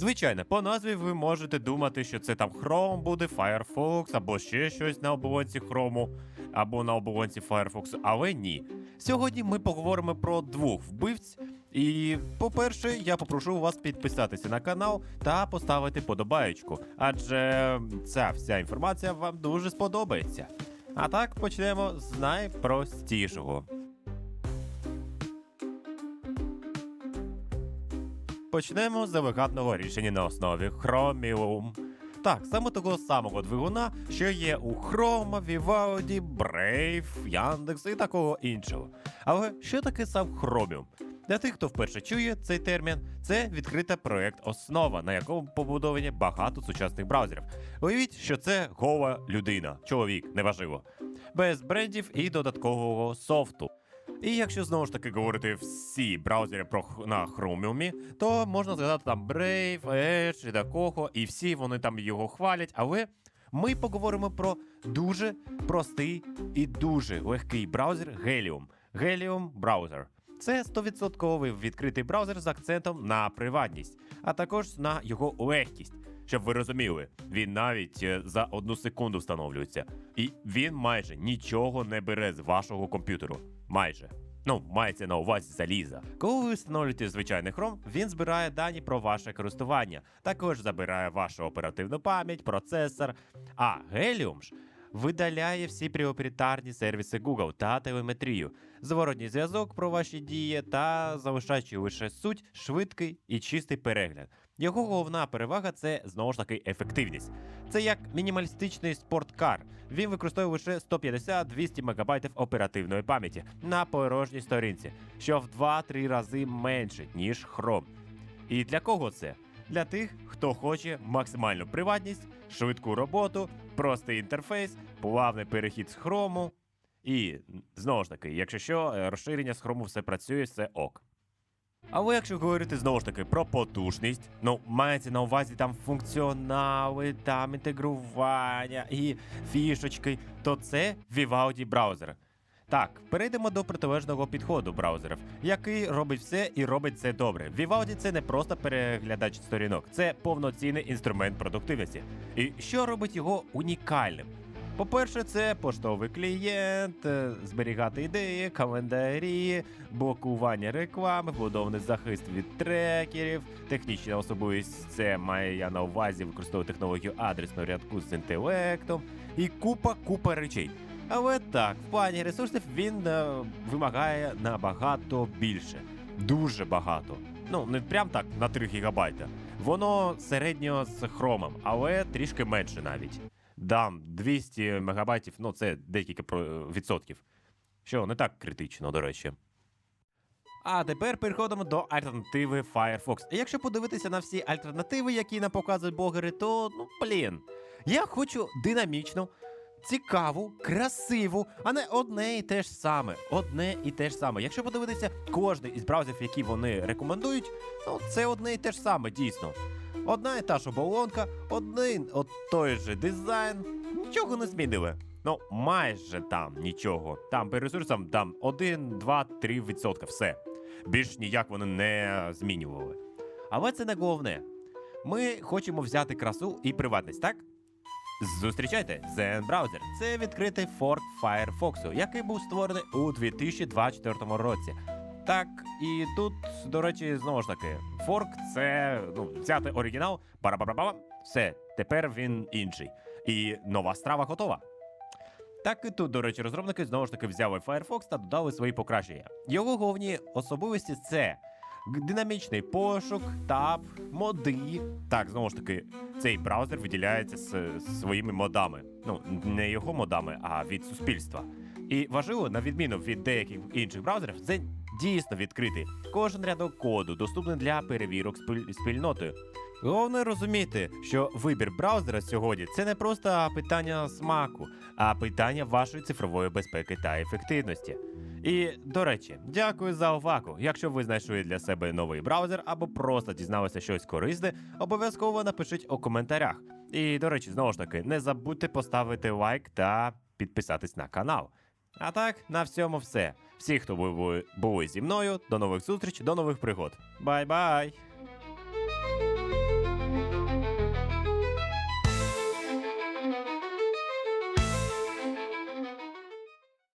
Звичайно, по назві ви можете думати, що це там Chrome буде, Firefox або ще щось на оболонці Chrome, або на оболонці Firefox, але ні. Сьогодні ми поговоримо про двох вбивць. І, по-перше, я попрошу вас підписатися на канал та поставити подобаєчку, адже ця вся інформація вам дуже сподобається. А так почнемо з найпростішого. Почнемо з вигадного рішення на основі Chromium. Так, саме того самого двигуна, що є у Chrome, Vivaldi, Brave, Яндекс і такого іншого. Але що таке сам Chromium? Для тих, хто вперше чує цей термін, це відкрита проект основа, на якому побудовані багато сучасних браузерів. Уявіть, що це гола людина, чоловік, неважливо, без брендів і додаткового софту. І якщо знову ж таки говорити всі браузери про на Chromium, то можна згадати там Brave, Edge такого, і всі вони там його хвалять, але ми поговоримо про дуже простий і дуже легкий браузер Helium. Helium браузер. Це 100% відкритий браузер з акцентом на приватність, а також на його легкість. Щоб ви розуміли, він навіть е, за одну секунду встановлюється. І він майже нічого не бере з вашого комп'ютеру. Майже. Ну, мається на увазі заліза. Коли ви встановлюєте звичайний Chrome, він збирає дані про ваше користування, також забирає вашу оперативну пам'ять, процесор. А Helium ж видаляє всі пріоритарні сервіси Google та телеметрію, зворотній зв'язок про ваші дії та залишаючи лише суть, швидкий і чистий перегляд. Його головна перевага це знову ж таки ефективність. Це як мінімалістичний спорткар. Він використовує лише 150-200 МБ оперативної пам'яті на порожній сторінці, що в 2-3 рази менше, ніж Chrome. І для кого це? Для тих, хто хоче максимальну приватність, швидку роботу, простий інтерфейс, плавний перехід з Chrome. І знову ж таки, якщо що, розширення з Chrome все працює, все ок. Але якщо говорити знову ж таки про потужність, ну мається на увазі там функціонали, там інтегрування і фішечки, то це Vivaldi браузер. Так, перейдемо до протилежного підходу браузерів, який робить все і робить це добре. Vivaldi це не просто переглядач сторінок, це повноцінний інструмент продуктивності. І що робить його унікальним? По-перше, це поштовий клієнт, е, зберігати ідеї, календарі, блокування реклами, вбудований захист від трекерів, технічна особливість це має я на увазі використовувати технологію адресного рядку з інтелектом і купа купа речей. Але так, в плані ресурсів він е, вимагає набагато більше. Дуже багато. Ну, не прям так на 3 гігабайта. Воно середньо з хромом, але трішки менше навіть. Дам 200 мегабайтів, ну це декілька відсотків. Що не так критично, до речі. А тепер переходимо до альтернативи Firefox. І Якщо подивитися на всі альтернативи, які нам показують блогери, то ну блін. Я хочу динамічну, цікаву, красиву, а не одне і те ж саме. Одне і те ж саме. Якщо подивитися кожний із браузерів, які вони рекомендують, ну це одне і те ж саме, дійсно. Одна і та ж оболонка, один от той же дизайн, нічого не змінили. Ну, майже там нічого. Там по ресурсам там 1, 2, 3 відсотка. Все. Більш ніяк вони не змінювали. Але це не головне. Ми хочемо взяти красу і приватність, так? Зустрічайте Zen Browser. Це відкритий форк Firefox, який був створений у 2024 році. Так, і тут, до речі, знову ж таки, форк це ну, взяти оригінал, пара все, тепер він інший. І нова страва готова. Так і тут, до речі, розробники знову ж таки взяли Firefox та додали свої покращення. Його головні особливості це динамічний пошук, таб, моди. Так, знову ж таки, цей браузер виділяється з своїми модами. Ну, не його модами, а від суспільства. І важливо, на відміну від деяких інших браузерів, це дійсно відкритий. Кожен рядок коду доступний для перевірок спіль- спільнотою. Головне розуміти, що вибір браузера сьогодні це не просто питання смаку, а питання вашої цифрової безпеки та ефективності. І до речі, дякую за увагу. Якщо ви знайшли для себе новий браузер або просто дізналися щось корисне, обов'язково напишіть у коментарях. І до речі, знову ж таки, не забудьте поставити лайк та підписатись на канал. А так, на всьому все. Всі, хто були, був зі мною, до нових зустріч, до нових пригод. Бай-бай!